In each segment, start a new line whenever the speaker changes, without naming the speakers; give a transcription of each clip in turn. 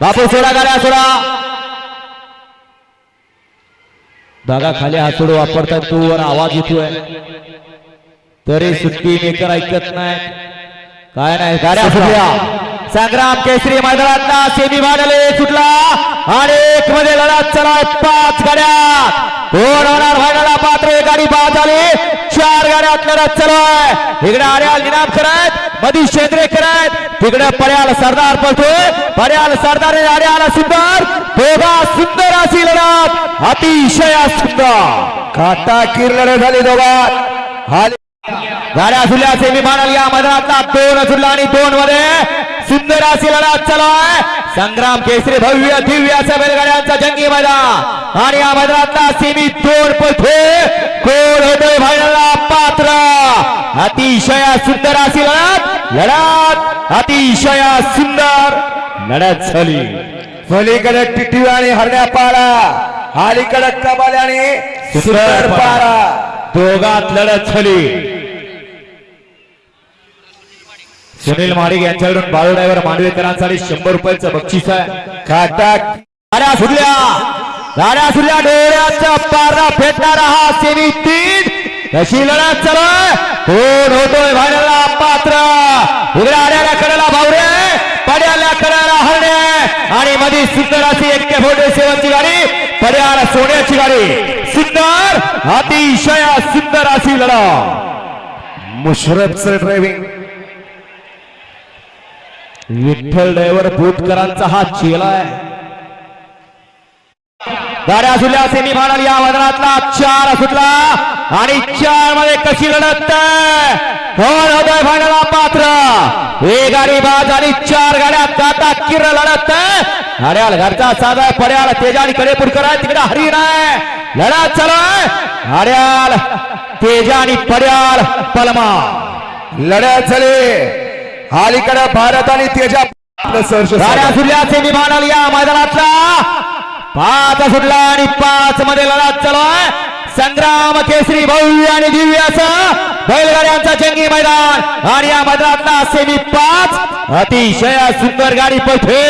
बापू सोडा गाड्या सोडा. बघा खाली हातोड वापरतात तू वर आवाज येतोय. तरी सुट्टी मेकर ऐकत नाही काय नाही गाड्या सुटल्या संग्राम केसरी मैदानातला सेमी फायनल सुटला आणि एक मध्ये लढत चला पाच गाड्या. कोण होणार फायनला पात्र एक गाडी बाद झाली. चार गाड्यात लढत चालू इकडे आर्याल निनाम करत मधी शेंद्रे तिकडे पर्याल सरदार पळतोय पर्याल सरदार आणि आला सुंदर। दोघा सुंदर अशी लढत अतिशय सुंदर।
काटा किर लढत झाली दोघात हाली
गाड्या सुटल्या सेमी फायनल या मैदानातला दोन सुटला आणि दोन मध्ये सुंदर अशी लढत चालू आहे संग्राम केसरी भव्य दिव्य असा बैलगाड्यांचा जंगी मैदान। आणि या मैदानातला सेमी दोन पळतो कोण होतोय फायनलला पात्र। अतिशय सुंदर अशी लढत लढत अतिशय सुंदर लढत झाली.
पलीकडे टिटवी आणि हरण्या पारा हालीकडे कबाल आणि सुंदर पारा
दोघात लढत झाली. सुनील माडिक यांच्याकडून बाळू ड्रायव्हर मांडवेकरांसाठी शंभर रुपयाचं बक्षीस आहे. गाड्या सुटल्या सुटल्या डोळ्याचा पारा फेटणारा हा सेमी तीन कशी लढत चालू? कोण होतोय फायनलला पात्र? उघड्या आड्याला कडेला भावरे. पड्याला कडेला हरणे. आणि मध्ये सुंदर अशी एक्के फोर्टी सेवनची गाडी. पड्याला सोन्याची गाडी. सुंदर अतिशय सुंदर अशी लढत
मुशरफचं ड्रायव्हिंग
विठ्ठल ड्रायव्हर भूतकरांचा हा चेला आहे गाड्या सुटल्या सेमी फायनल या मैदानातला चार सुटला. हो, आणि चारमध्ये कशी लढत कोण होतोय फायनलला पात्र. एक गाडी बाद आणि चार गाड्या जाता किर लढत गाड्याल घरचा साधा पड्याल तेजानी कडे पुढकर आहे तिकडे हरी आहे लढत चालू आहे. गाड्याल तेजा आणि पड्याल पलमा
लढत झाली. अलीकडे भारत आणि तेजा. आपलं सहर्ष
गाड्या सुटल्या सेमी या मैदानातला. पाच सुटला आणि पाच मध्ये लढत चालू आहे. संग्राम केसरी भव्य आणि दिव्य असं बैलगाड्यांचा जंगी मैदान. आणि या मैदानातला सेमी पाच. अतिशय सुंदर गाडी पळते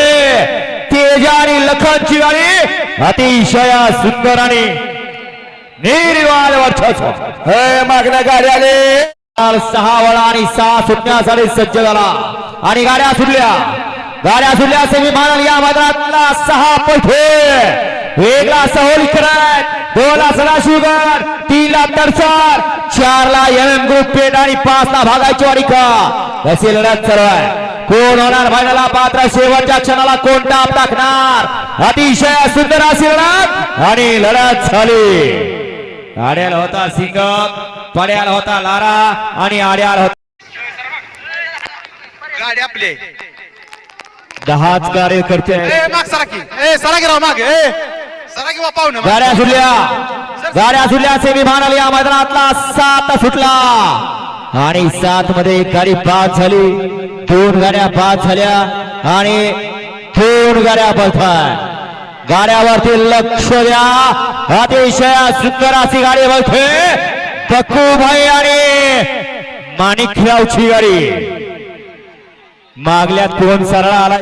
तेजा आणि लखनची गाडी अतिशय सुंदर आणि निर्वाल वर्ष
हे मागण्या गाडी आली.
सहा वळा आणि सहा सुटण्यासाठी सज्ज झाला आणि गाड्या सुटल्या. गाड्या सुटल्या सेमी फायनल या मैदानातला सहा पैठे वेगळा सहोली करत दोन ला सदाशिवगड तीन ला तरसर चार ला एम एम ग्रुप पेट आणि पाच ला भागायची वाडी का? अशी लढत आहे. कोण होणार फायनलला पात्र शेवटच्या क्षणाला कोण टाप टाकणार? अतिशय सुंदर अशी लढत आणि लढत झाली. आड्याला होता सिंगम पड्याला होता लारा आणि आड्याला होता
गाडी आपले.
दहाच कार्यकर्ते
माग सरा की. ए सरा की राव माग. ए. सरा की बापा ना
गाड्या सुटल्या. गाड्या सुटल्या या मैदानातला सात सुटला. आणि सात मध्ये एक गाडी बाद झाली. दोन गाड्या बाद झाल्या आणि दोन गाड्या बसतात गाड्यावरती लक्ष द्या. अतिशय सुंदर अशी गाडी बघते. पक्कू भाई आणि माणिकरावची गाडी. मागल्यात कोण सरळ आला.